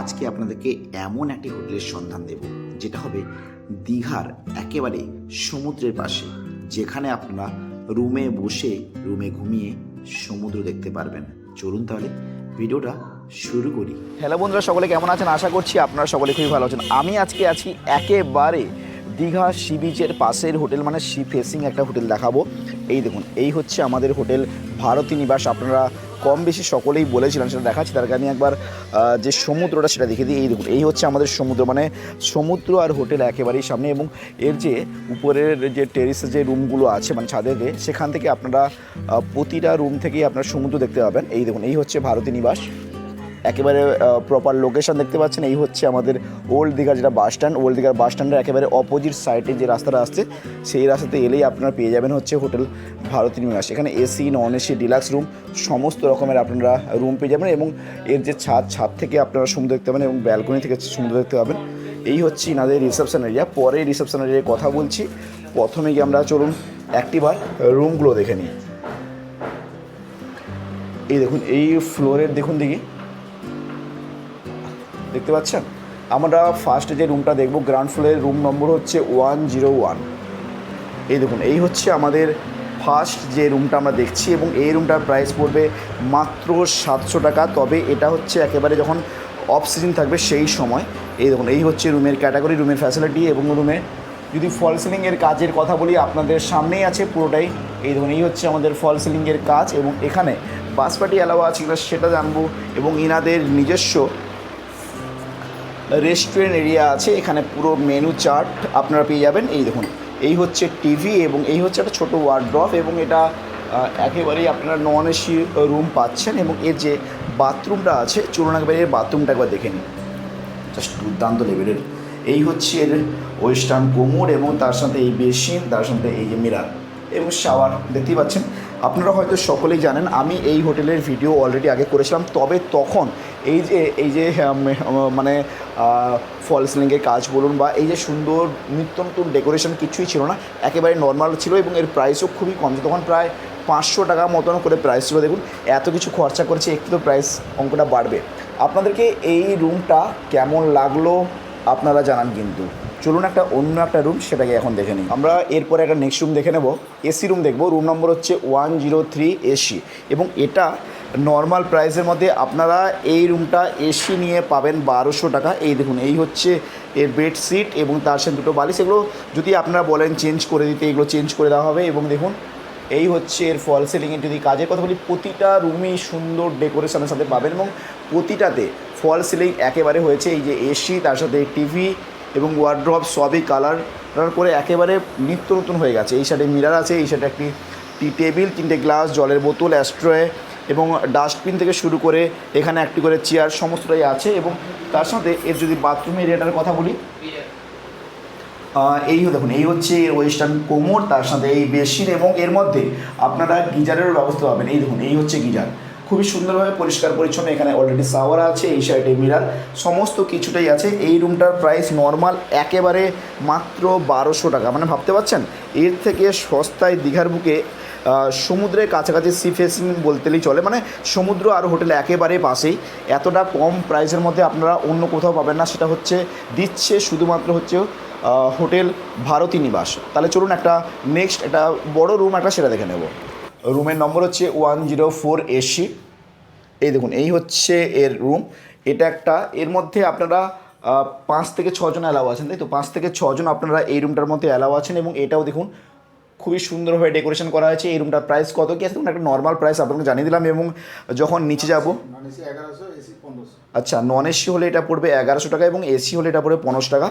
আজকে আপনাদেরকে এমন একটি হোটেলের সন্ধান দেব, যেটা হবে দীঘার একেবারে সমুদ্রের পাশে, যেখানে আপনারা রুমে বসে, রুমে ঘুমিয়ে সমুদ্র দেখতে পারবেন। চলুন তাহলে ভিডিওটা শুরু করি। হ্যালো বন্ধুরা, সকলে কেমন আছেন? আশা করছি আপনারা সকলে খুবই ভালো আছেন। আমি আজকে আছি একেবারে দীঘা সি বিচের পাশের হোটেল মানে সি ফেসিং একটা হোটেল দেখাবো। এই দেখুন, এই হচ্ছে আমাদের হোটেল ভারতী নিবাস। আপনারা কম বেশি সকলেই বলেছিলেন, সেটা দেখাচ্ছি। তার আমি একবার যে সমুদ্রটা, সেটা দেখে দিই। এই দেখুন, এই হচ্ছে আমাদের সমুদ্র মানে সমুদ্র আর হোটেল একেবারেই সামনে এবং এর যে উপরের যে টেরিসের যে রুমগুলো আছে মানে ছাদেতে সেখান থেকে আপনারা প্রতিটা রুম থেকেই আপনার সমুদ্র দেখতে পাবেন। এই দেখুন, এই হচ্ছে ভারতী নিবাস। একেবারে প্রপার লোকেশন দেখতে পাচ্ছেন, এই হচ্ছে আমাদের ওল্ড দীঘার যেটা বাস স্ট্যান্ড ওল্ড দীঘার বাস স্ট্যান্ডের একেবারে অপোজিট সাইডে যে রাস্তাটা আসছে, সেই রাস্তাতে এলেই আপনারা পেয়ে যাবেন হচ্ছে হোটেল ভারতী নিবাস এখানে AC non AC deluxe room সমস্ত রকমের আপনারা রুম পেয়ে যাবেন এবং এর যে ছাদ ছাদ থেকে আপনারা সুন্দর দেখতে পাবেন এবং ব্যালকনি থেকে সুন্দর দেখতে পাবেন। এই হচ্ছে ইনাদের রিসেপশন এরিয়া পরে রিসেপশন এরিয়ায় কথা বলছি। প্রথমে গিয়ে আমরা চলুন একটিবার রুমগুলো দেখে নিই। এই দেখুন, এই ফ্লোরের দেখুন দেখি। দেখতে পাচ্ছেন? আমরা ফার্স্টে যে রুমটা দেখব গ্রাউন্ড ফ্লোরের রুম নম্বর হচ্ছে ওয়ান জিরো ওয়ান এই দেখুন, এই হচ্ছে আমাদের ফার্স্ট যে রুমটা আমরা দেখছি এবং এই রুমটার প্রাইস পড়বে মাত্র সাতশো টাকা। তবে এটা হচ্ছে একেবারে যখন অফ সিজন থাকবে সেই সময়। এই দেখুন, এই হচ্ছে রুমের ক্যাটাগরি রুমের ফ্যাসিলিটি এবং রুমে যদি ফল সিলিংয়ের কাজের কথা বলি, আপনাদের সামনেই আছে পুরোটাই। এই দেখুন, এই হচ্ছে আমাদের ফল সিলিংয়ের কাজ এবং এখানে বাসপাটি অ্যালাওয়া আছে কিনা সেটা জানব এবং ইনাদের নিজস্ব রেস্টুরেন্ট এরিয়া আছে, এখানে পুরো মেনু চার্ট আপনারা পেয়ে যাবেন। এই দেখুন, এই হচ্ছে টিভি এবং এই হচ্ছে একটা ছোটো ওয়ার্ড্রপ এবং এটা একেবারেই আপনারা নন এসি রুম পাচ্ছেন এবং এর যে বাথরুমটা আছে, চলুন একবার এর বাথরুমটা একবার দেখে নিন জাস্ট দুর্দান্ত লেভেলের এই হচ্ছে এর ওয়েস্টার্ন কোমর এবং তার সাথে এই বেসিন, তার সাথে এই যে মিরার এবং শাওয়ার দেখতেই পাচ্ছেন? আপনারা হয়তো সকলেই জানেন, আমি এই হোটেলের ভিডিও অলরেডি আগে করেছিলাম, তবে তখন এই যে এই যে মানে ফল সিলিংয়ের কাজ বলুন বা এই যে সুন্দর নিত্য নতুন ডেকোরেশন কিছুই ছিল না, একেবারে নর্মাল ছিল এবং এর প্রাইসও খুবই কম। তখন প্রায় পাঁচশো টাকা মতন করে প্রাইস ছিল। দেখুন, এত কিছু খরচা করেছে, একটু তো প্রাইস অঙ্কটা বাড়বে। আপনাদেরকে এই রুমটা কেমন লাগল আপনারা জানান কিন্তু। চলুন একটা অন্য একটা রুম সেটাকে এখন দেখে নিই। আমরা এরপরে একটা নেক্সট রুম দেখে নেব। এসি রুম দেখব। রুম নম্বর হচ্ছে ওয়ান জিরো থ্রি এসি এবং এটা নর্মাল প্রাইসের মধ্যে আপনারা এই রুমটা এসি নিয়ে পাবেন বারোশো টাকা। এই দেখুন, এই হচ্ছে এর বেডশিট এবং তার সাথে দুটো বালিশ। এগুলো যদি আপনারা বলেন চেঞ্জ করে দিতে, এগুলো চেঞ্জ করে দেওয়া হবে এবং দেখুন, এই হচ্ছে এর ফল সিলিংয়ের যদি কাজের কথা বলি, প্রতিটা রুমই সুন্দর ডেকোরেশনের সাথে পাবেন এবং প্রতিটাতে ফল সিলিং একেবারে হয়েছে। এই যে এসি তার সাথে টিভি এবং ওয়ার্ড্রপ সবই কালার করে একেবারে নিত্য নতুন হয়ে গেছে। এই সাইডে মিরার আছে, এই সাইডে একটি টি টেবিল তিনটে গ্লাস জলের বোতল অ্যাস্ট্রয়ে এবং ডাস্টবিন থেকে শুরু করে এখানে একটি করে চেয়ার সমস্তটাই আছে এবং তার সাথে এর যদি বাথরুম এরিয়াটার কথা বলি এই দেখুন, এই হচ্ছে ওয়েস্টার্ন কোমর, তার সাথে এই বেসিন এবং এর মধ্যে আপনারা গিজারেরও ব্যবস্থা পাবেন। এই দেখুন, এই হচ্ছে গিজার। খুবই সুন্দরভাবে পরিষ্কার পরিচ্ছন্ন এখানে অলরেডি সাওয়ার আছে, এই সাইডে মিরার সমস্ত কিছুটাই আছে। এই রুমটার প্রাইস নর্মাল একেবারে মাত্র বারোশো টাকা। মানে ভাবতে পারছেন? এর থেকে সস্তায় দীঘার বুকে সমুদ্রের কাছাকাছি সি ফেসিং বলতেই চলে। মানে সমুদ্র আর হোটেল একেবারে পাশেই। এতটা কম প্রাইসের মধ্যে আপনারা অন্য কোথাও পাবেন না। সেটা হচ্ছে, দিচ্ছে শুধুমাত্র হচ্ছে হোটেল ভারতী নিবাস। তাহলে চলুন একটা নেক্সট একটা বড় রুম একটা সেটা দেখে নেব। রুমের নম্বর হচ্ছে ওয়ান জিরো ফোর এসি এই দেখুন, এই হচ্ছে এর রুম এটা একটা, এর মধ্যে আপনারা পাঁচ থেকে ছজন অ্যালাউ আছেন, তাই তো? পাঁচ থেকে ছজন আপনারা এই রুমটার মধ্যে অ্যালাউ আছেন এবং এটাও দেখুন, খুবই সুন্দরভাবে ডেকোরেশন করা হয়েছে। এই রুমটার প্রাইস কত কি আছে? একটা নর্মাল প্রাইস আপনাকে জানিয়ে দিলাম এবং যখন নিচে যাব আচ্ছা নন এসি হলে এটা পড়বে এগারোশো টাকা এবং এসি হলে এটা পড়বে পনেরোশো টাকা।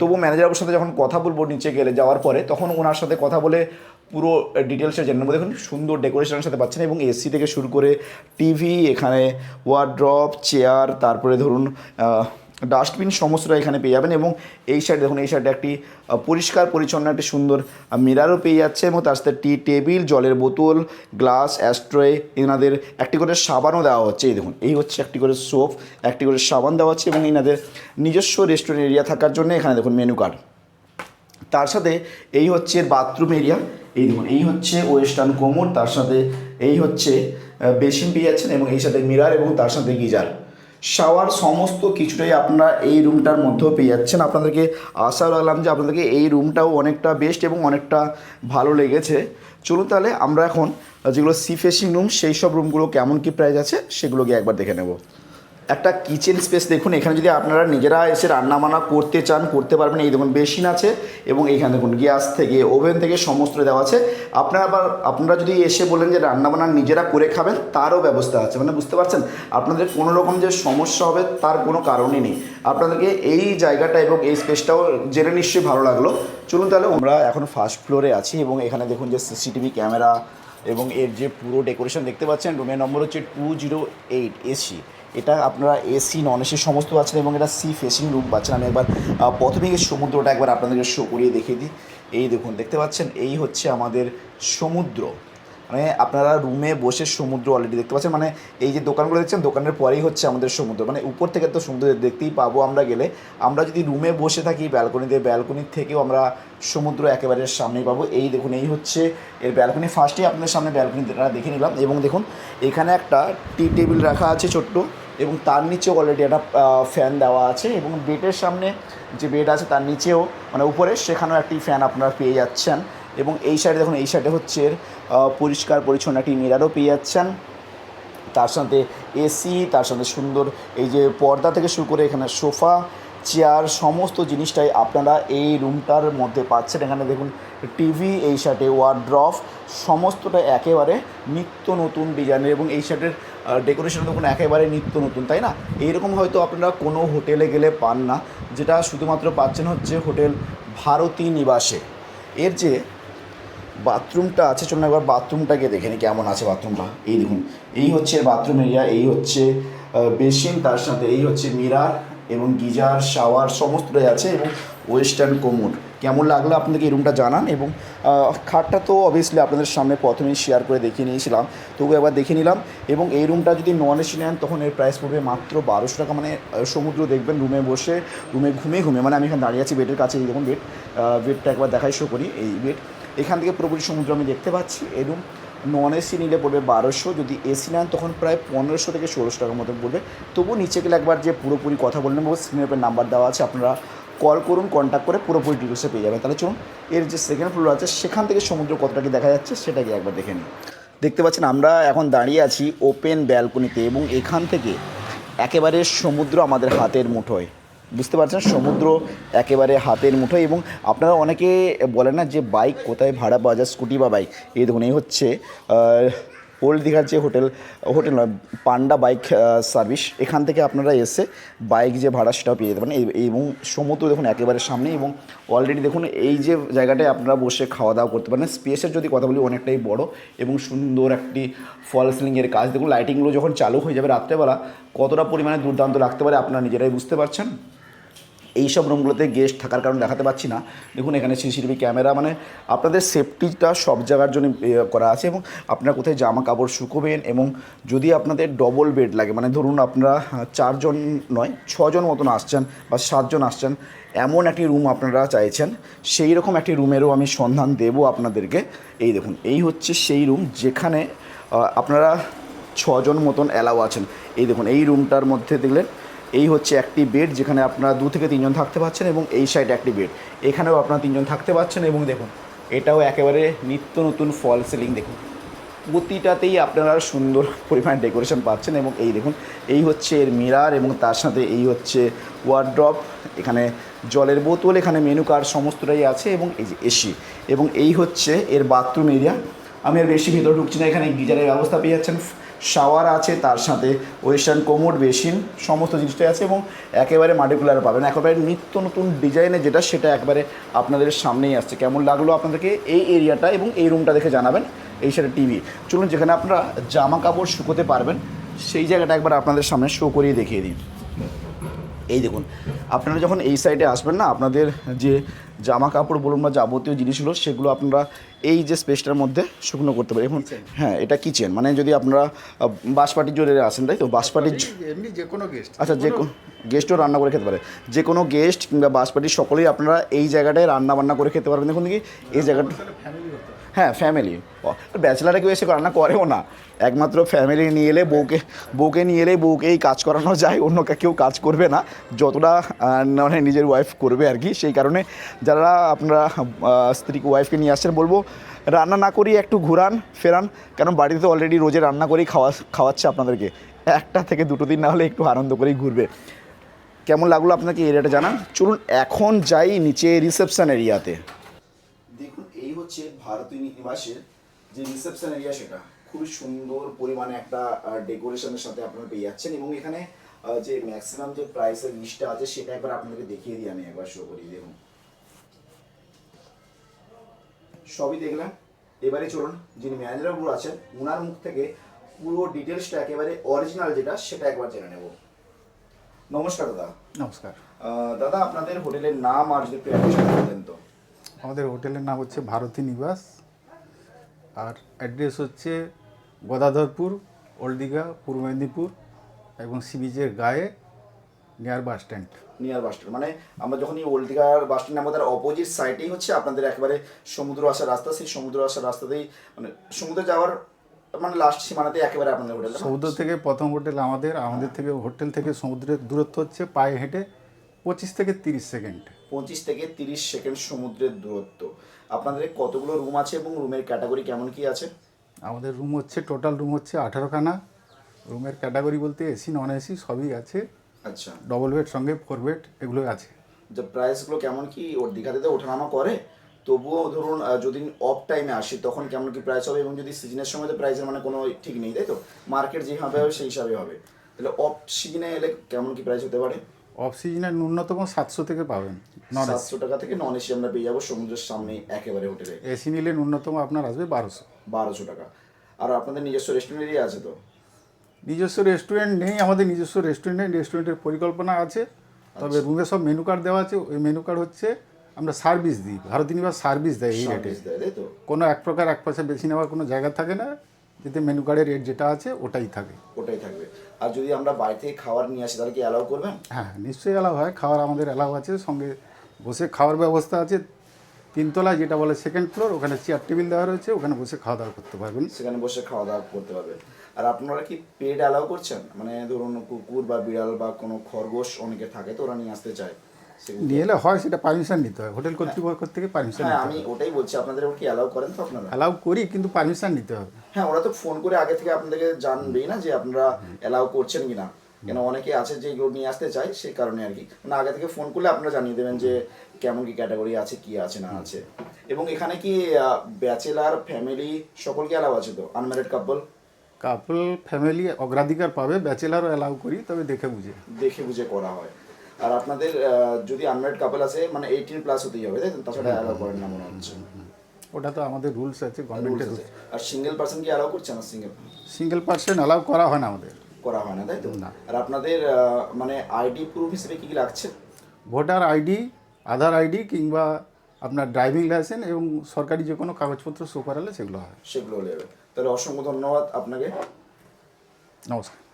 তবু ম্যানেজারের সাথে যখন কথা বলব নিচে গেলে যাওয়ার পরে, তখন ওনার সাথে কথা বলে পুরো ডিটেলসে জেনে নেব দেখুন, সুন্দর ডেকোরেশনের সাথে পাচ্ছেন এবং এসি থেকে শুরু করে টিভি এখানে ওয়ার্ড্রপ চেয়ার তারপরে ধরুন ডাস্টবিন সমস্তটা এখানে পেয়ে যাবেন। এবং এই সাইড দেখুন, এই সাইডে একটি পরিষ্কার, পরিচ্ছন্ন একটি সুন্দর মিরারও পেয়ে যাচ্ছে। এবং তার সাথে টি টেবিল জলের বোতল গ্লাস অ্যাস্ট্রয়ে এনাদের একটি করে সাবানও দেওয়া হচ্ছে। এই দেখুন, এই হচ্ছে একটি করে সোপ একটি করে সাবান দেওয়া হচ্ছে। এবং এনাদের নিজস্ব রেস্টুরেন্ট এরিয়া থাকার জন্য এখানে দেখুন মেনু কার্ড তার সাথে এই হচ্ছে বাথরুম এরিয়া এই দেখুন, এই হচ্ছে ওয়েস্টার্ন কোমর, তার সাথে এই হচ্ছে বেসিন পেয়ে যাচ্ছেন এবং এই সাথে মিরার এবং তার সাথে গিজার। শাওয়ার সমস্ত কিছুটাই আপনারা এই রুমটার মধ্যেও পেয়ে যাচ্ছেন। আপনাদেরকে আশা রাখলাম যে আপনাদেরকে এই রুমটাও অনেকটা বেস্ট এবং অনেকটা ভালো লেগেছে। চলুন তাহলে আমরা এখন যেগুলো সি ফেসিং রুম সেই সব রুমগুলো কেমন কী প্রাইস আছে, সেগুলো গিয়ে একবার দেখে নেব। একটা কিচেন স্পেস দেখুন, এখানে যদি আপনারা নিজেরা এসে রান্না বান্না করতে চান, করতে পারবেন। এই দেখুন, বেসিন আছে এবং এইখানে দেখুন, গ্যাস থেকে, ওভেন থেকে সমস্ত দেওয়া আছে। আপনারা আবার, আপনারা যদি এসে বলেন যে রান্না বান্না নিজেরা করে খাবেন, তারও ব্যবস্থা আছে। মানে বুঝতে পারছেন? আপনাদের কোনো রকম যে সমস্যা হবে, তার কোনো কারণই নেই। আপনাদেরকে এই জায়গাটা এবং এই স্পেসটাও জেনে নিশ্চয়ই ভালো লাগল। চলুন তাহলে, আমরা এখন ফার্স্ট ফ্লোরে আছি এবং এখানে দেখুন যে সিসিটিভি ক্যামেরা এবং এর যে পুরো ডেকোরেশন দেখতে পাচ্ছেন, রুমের নম্বর হচ্ছে টু জিরো এইট এসি। এটা আপনারা এসি নন এসি সমস্ত পাচ্ছেন এবং এটা সি ফেসিং রুম পাচ্ছেন। আমি একবার প্রথমেই সমুদ্রটা একবার আপনাদেরকে শো করিয়ে দেখিয়ে দিই। এই দেখুন, দেখতে পাচ্ছেন? এই হচ্ছে আমাদের সমুদ্র। মানে আপনারা রুমে বসে সমুদ্র অলরেডি দেখতে পাচ্ছেন। মানে এই যে দোকানগুলো দেখছেন, দোকানের পরেই হচ্ছে আমাদের সমুদ্র। মানে উপর থেকে তো সমুদ্র দেখতেই পাবো আমরা গেলে। আমরা যদি রুমে বসে থাকি ব্যালকনিতে ব্যালকনির থেকেও আমরা সমুদ্র একেবারে সামনেই পাবো। এই দেখুন, এই হচ্ছে এর ব্যালকনি ফার্স্টেই আপনাদের সামনে ব্যালকনিটা দেখে নিলাম। এবং দেখুন, এখানে একটা টি টেবিল রাখা আছে ছোট্ট। এবং তার নিচেও অলরেডি একটা ফ্যান দেওয়া আছে। এবং বেডের সামনে যে বেড আছে, তার নিচেও মানে উপরে, সেখানেও একটি ফ্যান আপনারা পেয়ে যাচ্ছেন। এবং এই সাইডে দেখুন, এই সাইডে হচ্ছে পরিষ্কার পরিচ্ছন্ন একটি মিরারও পেয়ে যাচ্ছেন। তার সাথে এসি, তার সাথে সুন্দর এই যে পর্দা থেকে শুরু করে এখানে সোফা, চেয়ার, সমস্ত জিনিসটাই আপনারা এই রুমটার মধ্যে পাচ্ছেন। এখানে দেখুন, টিভি, এই সাইডে ওয়ার্ড্রফ সমস্তটা একেবারে নিত্য নতুন ডিজাইনের এবং এই সাইডের ডেকোরেশন দেখুন, একেবারে নিত্য নতুন, তাই না? এইরকম হয়তো আপনারা কোনো হোটেলে গেলে পান না। যেটা শুধুমাত্র পাচ্ছেন হচ্ছে হোটেল ভারতী নিবাসে। এর যে বাথরুমটা আছে, চলুন একবার বাথরুমটাকে দেখে নিই কেমন আছে বাথরুমটা। এই দেখুন, এই হচ্ছে বাথরুম এরিয়া এই হচ্ছে বেসিন তার সাথে এই হচ্ছে মিরার এবং গিজার শাওয়ার সমস্তটাই আছে এবং ওয়েস্টার্ন কোমোড কেমন লাগল আপনাদেরকে এই রুমটা জানান এবং খাটটা তো অবভিয়াসলি আপনাদের সামনে প্রথমেই শেয়ার করে দেখিয়ে নিয়েছিলাম তবু একবার দেখে নিলাম এবং এই রুমটা যদি নন এসি নেন তখন এর প্রাইস পড়বে মাত্র বারোশো টাকা মানে সমুদ্র দেখবেন রুমে বসে রুমে ঘুমিয়ে ঘুমিয়ে মানে আমি এখানে দাঁড়িয়ে আছি বেডের কাছে, এই দেখুন বেড বেডটা একবার দেখাই শো করি, এই বেড এখান থেকে পুরোপুরি সমুদ্র আমি দেখতে পাচ্ছি রুম নন এসি নিলে পড়বে বারোশো, যদি এসি নেন তখন প্রায় পনেরোশো থেকে ষোলোশো টাকার মতো পড়বে। তবু নিচে গেলে একবার যে পুরোপুরি কথা বলে নেব স্ক্রিনের উপর নাম্বার দেওয়া আছে, আপনারা কল করুন কন্ট্যাক্ট করে পুরোপুরি ডিটেলসে পেয়ে যাবেন। তাহলে চলুন, এর যে সেকেন্ড ফ্লোর আছে, সেখান থেকে সমুদ্র কতটা কি দেখা যাচ্ছে সেটাকে একবার দেখে নিই। দেখতে পাচ্ছেন, আমরা এখন দাঁড়িয়ে আছি ওপেন ব্যালকনিতে এবং এখান থেকে একেবারে সমুদ্র আমাদের হাতের মুঠোয়। বুঝতে পারছেন, সমুদ্র একেবারে হাতের মুঠোয় এবং আপনারা অনেকে বলেন না যে বাইক কোথায় ভাড়া পাওয়া যায় স্কুটি বা বাইক এই দেখুন, এই হচ্ছে ওল্ড দীঘার যে হোটেল হোটেল নয় পান্ডা বাইক সার্ভিস এখান থেকে আপনারা এসে বাইক যে ভাড়া সেটাও পেয়ে যেতে পারেন এবং সমুদ্র দেখুন একেবারে সামনে এবং অলরেডি দেখুন এই যে জায়গাটায় আপনারা বসে খাওয়া দাওয়া করতে পারেন। স্পেসের যদি কথা বলি, অনেকটাই বড় এবং সুন্দর একটি ফল সিলিংয়ের কাজ। দেখুন লাইটিংগুলো যখন চালু হয়ে যাবে রাত্রেবেলা, কতটা পরিমাণে দুর্দান্ত লাগতে পারে আপনারা নিজেরাই বুঝতে পারছেন? এই সব রুমগুলোতে গেস্ট থাকার কারণে দেখাতে পাচ্ছি না। দেখুন, এখানে সিসিটিভি ক্যামেরা মানে আপনাদের সেফটিটা সব জায়গার জন্য করা আছে এবং আপনারা কোথায় জামা কাপড় শুকোবেন এবং যদি আপনাদের ডবল বেড লাগে মানে ধরুন আপনারা চারজন নয়, ছজন মতন আসছেন বা সাতজন আসছেন, এমন একটি রুম আপনারা চাইছেন, সেই রকম একটি রুমেরও আমি সন্ধান দেবো আপনাদেরকে। এই দেখুন, এই হচ্ছে সেই রুম যেখানে আপনারা ছজন মতন অ্যালাও আছেন। এই দেখুন, এই রুমটার মধ্যে দেখলেন এই হচ্ছে একটি বেড যেখানে আপনারা দু থেকে তিনজন থাকতে পারছেন এবং এই সাইডে একটি বেড এখানেও আপনারা তিনজন থাকতে পারছেন এবং দেখুন, এটাও একেবারে নিত্য নতুন ফল সিলিং দেখুন। প্রতিটাতেই আপনারা সুন্দর পরিমাণে ডেকোরেশন পাচ্ছেন এবং এই দেখুন, এই হচ্ছে এর মিরার এবং তার সাথে এই হচ্ছে ওয়ার্ড্রপ এখানে জলের বোতল, এখানে মেনু কার্ড সমস্তটাই আছে এবং এই যে এসি এবং এই হচ্ছে এর বাথরুম এরিয়া আমি আর বেশি ভিতরে ঢুকছি না, এখানে গিজারের ব্যবস্থা পেয়ে যাচ্ছেন। শাওয়ার আছে, তার সাথে ওয়েস্টার্ন কোমোড বেসিন সমস্ত জিনিসটাই আছে এবং একেবারে মাডিকুলার পাবেন। একেবারে নিত্য নতুন ডিজাইনে যেটা, সেটা একবারে আপনাদের সামনেই আসছে। কেমন লাগল আপনাদেরকে এই এরিয়াটা এবং এই রুমটা দেখে জানাবেন এই সাথে টিভি চলুন যেখানে আপনারা জামা কাপড় শুকোতে পারবেন, সেই জায়গাটা একবার আপনাদের সামনে শো করিয়ে দেখিয়ে দিই। এই দেখুন আপনারা যখন এই সাইডে আসবেন না আপনাদের যে জামা কাপড় বলুন বা যাবতীয় জিনিসগুলো সেগুলো আপনারা এই যে স্পেসটার মধ্যে শুকনো করতে পারেন। এখন হ্যাঁ এটা কিচেন মানে যদি আপনারা বাঁশপাটির জোরে আসেন তাই তো? বাঁশপাটির এমনি যে কোনো গেস্ট আচ্ছা যে গেস্টও রান্না করে খেতে পারে। যে কোনো গেস্ট কিংবা বাঁশপাটির সকলেই আপনারা এই জায়গাটায় রান্না বান্না করে খেতে পারবেন। দেখুন দেখি এই জায়গাটা হ্যাঁ ফ্যামিলি ব্যাচেলারে কেউ এসে রান্না করেও না। একমাত্র ফ্যামিলি নিয়ে এলে বউকে বউকে নিয়ে এলে বউকেই কাজ করানো যায় অন্য কেউ কাজ করবে না। যতটা মানে নিজের ওয়াইফ করবে আর কি। সেই কারণে যারা আপনারা স্ত্রী ওয়াইফকে নিয়ে আসছেন, বলব রান্না না করি একটু ঘুরান, ফেরান। কারণ বাড়িতে তো অলরেডি রোজে রান্না করেই খাওয়া, খাওয়াচ্ছে আপনাদেরকে। একটা থেকে দুটো দিন না হলে একটু আনন্দ করেই ঘুরবে। কেমন লাগল আপনাকে এরিয়াটা জানান? চলুন এখন যাই নিচে রিসেপশন এরিয়াতে হচ্ছে ভারতীয় নিবাসের যে রিসেপশন এরিয়া সেটা। খুবই সুন্দর পরিমাণে একটা ডেকোরেশনের সাথে আপনারা পেয়ে যাচ্ছেন এবং এখানে যে ম্যাক্সিমাম যে প্রাইসের লিস্টটা আছে সেটা একবার আপনাকে দেখিয়ে দিই আমি একবার শো করি দেখুন। সবই দেখলাম। এবারে চলুন যিনি ম্যানেজার বাবু আছেন ওনার মুখ থেকে পুরো ডিটেলসটা একেবারে অরিজিনাল যেটা সেটা একবার জেনে নেব। নমস্কার দাদা। নমস্কার। দাদা আপনাদের হোটেলের নাম আর যদি একটু বলতেন তো। আমাদের হোটেলের নাম হচ্ছে ভারতী নিবাস। আর অ্যাড্রেস হচ্ছে গদাধরপুর ওল্ড দীঘা পূর্ব মেদিনীপুর এবং সি বিচের গায়ে near bus stand near bus stand মানে আমরা যখন এই ওল্ড দীঘার বাস স্ট্যান্ড নামবো তার অপোজিট সাইডেই হচ্ছে আপনাদের একেবারে সমুদ্র আসার রাস্তা। সেই সমুদ্র আসার রাস্তাতেই মানে সমুদ্রে যাওয়ার মানে লাস্ট সীমানাতেই একেবারে আপনাদের হোটেল সমুদ্র থেকে প্রথম হোটেল আমাদের আমাদের থেকে হোটেল থেকে সমুদ্রের দূরত্ব হচ্ছে পায়ে হেঁটে পঁচিশ থেকে তিরিশ সেকেন্ড। পঁচিশ থেকে তিরিশ সেকেন্ড সমুদ্রের দূরত্ব। আপনাদের কতগুলো রুম আছে এবং রুমের ক্যাটাগরি কেমন কি আছে? আমাদের রুম হচ্ছে টোটাল রুম হচ্ছে আঠারোখানা। রুমের ক্যাটাগরি বলতে এসি নন এসি সবই আছে। আচ্ছা। ডবল বেড সঙ্গে ফোর বেড এগুলো আছে। যে প্রাইসগুলো কেমন কি? ওর দীঘাতে তো ওঠানামা করে। তবুও ধরুন যদি অফ টাইমে আসি তখন কেমন কি প্রাইস হবে? এবং যদি সিজনের সময় তো প্রাইসের মানে কোনো ঠিক নেই তাই তো? মার্কেট যেভাবে হবে সেই হিসাবে হবে। তাহলে অফ সিজনে এলে কেমন কি প্রাইস হতে পারে? অফ সিজনে ন্যূনতম সাতশো থেকে পাবেন নন সাতশো টাকা থেকে নন এসি আমরা পেয়ে যাব সমুদ্রের সামনে একেবারে হোটেলে। এসি নিলে ন্যূনতম আপনার আসবে বারোশো। বারোশো টাকা। আর আপনাদের নিজস্ব রেস্টুরেন্ট আছে তো? নিজস্ব রেস্টুরেন্ট নেই আমাদের নিজস্ব রেস্টুরেন্ট নেই রেস্টুরেন্টের পরিকল্পনা আছে। তবে রুমে সব মেনু কার্ড দেওয়া আছে ওই মেনু কার্ড হচ্ছে আমরা সার্ভিস দিই। ভারতী নিবাস সার্ভিস দেয় এই রেটে কোনো এক প্রকার এক পয়সা বেশি নেওয়ার কোনো জায়গা থাকে না যেতে মেনু কার্ডের রেট যেটা আছে ওটাই থাকে। ওটাই থাকবে। আর যদি আমরা বাড়ি থেকে খাবার নিয়ে আসি তাহলে কি অ্যালাউ করবেন? হ্যাঁ নিশ্চয়ই অ্যালাউ হয়। খাওয়ার আমাদের অ্যালাউ আছে সঙ্গে বসে খাওয়ার ব্যবস্থা আছে। তিনতলা যেটা বলে সেকেন্ড ফ্লোর ওখানে চেয়ার টেবিল দেওয়া রয়েছে ওখানে বসে খাওয়া দাওয়া করতে পারবেন। সেখানে বসে খাওয়া দাওয়া করতে পারবেন। আর আপনারা কি পেট অ্যালাউ করছেন? মানে ধরুন কুকুর বা বিড়াল বা কোনো খরগোশ অনেকে থাকে তো ওরা নিয়ে আসতে চায়। নিয়ে এলে হয় সেটা পারমিশন নিতে হয়। হোটেল কর্তৃপক্ষ থেকে পারমিশন হ্যাঁ আমি ওটাই বলছি আপনাদের কি অ্যালাউ করেন তো আপনারা? অ্যালাউ করি কিন্তু পারমিশন নিতে হবে। হ্যাঁ ওরা তো ফোন করে আগে থেকে আপনাদেরকে জানবেই না যে আপনারা অ্যালাউ করছেন কিনা। কেন অনেকে আছে যে এগুলো নিয়ে আসতে চায় সেই কারণে আর কি। মানে আগে থেকে ফোন করলে আপনারা জানিয়ে দেবেন যে কেমন কি ক্যাটাগরি আছে কি আছে না আছে। এবং এখানে কি ব্যাচেলার ফ্যামিলি সকলকে অ্যালাউ আছে তো? আনম্যারিড কাপল কাপল ফ্যামিলি অগ্রাধিকার পাবে। ব্যাচেলারও অ্যালাউ করি তবে দেখে বুঝে। দেখে বুঝে করা হয়। আর আপনাদের যদি আনম্যারিড কাপল আছে মানে এইটিন প্লাস হতেই হবে তাই তো? তাছাড়া অ্যালাউ করেন না মনে হচ্ছে। ওটা তো আমাদের রুলস আছে গভর্নমেন্টের আর সিঙ্গেল পার্সন কি অ্যালাউ করছে না সিঙ্গেল সিঙ্গেল পার্সন অ্যালাউ করা হয় না আমাদের। করা হয় না তাই তো? না। আর আপনাদের মানে আইডি প্রুফ হিসেবে কি কি লাগছে? ভোটার আইডি আধার আইডি কিংবা আপনার ড্রাইভিং লাইসেন্স এবং সরকারি যে কোনো কাগজপত্র শো করালে সেগুলো হয়। সেগুলো নেবে তাহলে অসংখ্য ধন্যবাদ আপনাকে। নমস্কার।